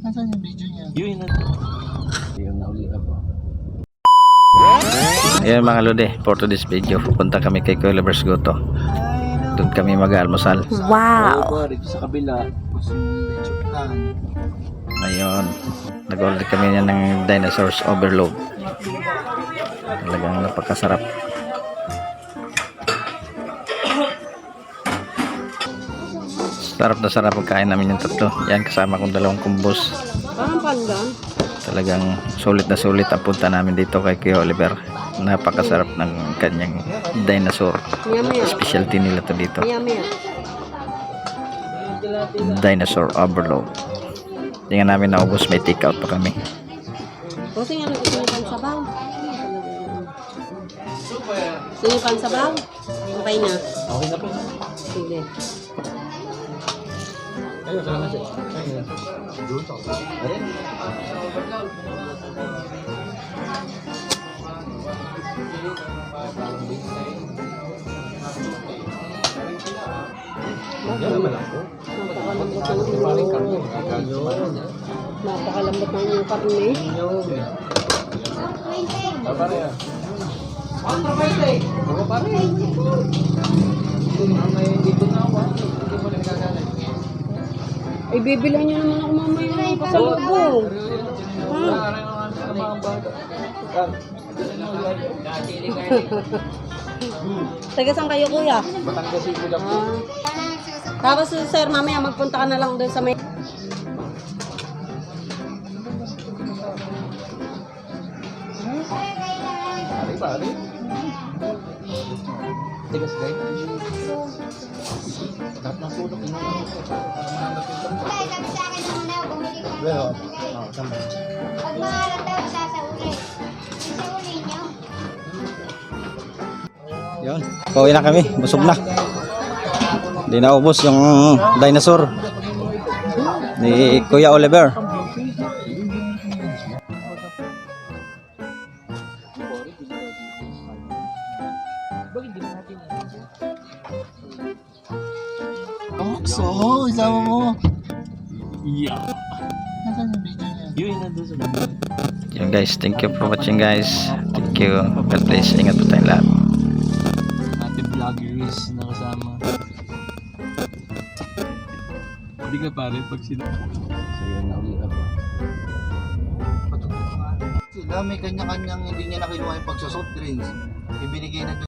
Nasaan yung video niya? Yun na. Yun na uli ako. Ayan mga lode, for today's video, pupunta kami kay Kuya Lovers Goto. Doon kami mag-almusal. Oo, dito sa kabila. Gusto yung. Ngayon, nag-order kami niya ng Dinosaurs Overload. Talagang napakasarap. Sarap na sarap pagkain namin yung tatlo. Yan kasama kong dalawang kumbos. Parang pandan. Talagang sulit na sulit ang punta namin dito kay Kuya Oliver. Napakasarap ng kanyang dinosaur. Maya. Specialty nila to dito. Maya. Dinosaur Overload. Tingnan namin naubos, may take out pa kami. Kasi nga pansabaw. Gusto niyo pansabaw? Okay na. Okay na po. Sige. Napakalambot. Napakalambot ng yung karne. Baba na yan. Baba Ay, bibilan niyo naman ako mamaya ng pasalubong. Taga saan kayo, kuya? Batangas kulang po. Ah. Tapos, sir, mamaya magpunta ka na lang doon sa may... Pare, pare. Tigas kayo. Sarap ng sulok. Ino lang ito. Para mahanap yung sarap. Ay, sabi sa akin nung una, bumili ko. Well, oh, tama. Pag mahalat daw, sasauli. Sasauli niyo. Yun, pauwi na kami, busog na. Hindi na ubos yung dinosaur ni Kuya Oliver. So, isama mo. Yeah. Nasaan yung video niya? Yun na doon sa baba. Yun guys, thank you for watching guys. Thank you. God bless. Ingat po tayong lahat. Ating vloggers na kasama. Hindi ka pare pag sila. So yun na uli ako. Sila may kanya-kanyang hindi niya nakinuha yung pagsasoft drinks. Ibinigay na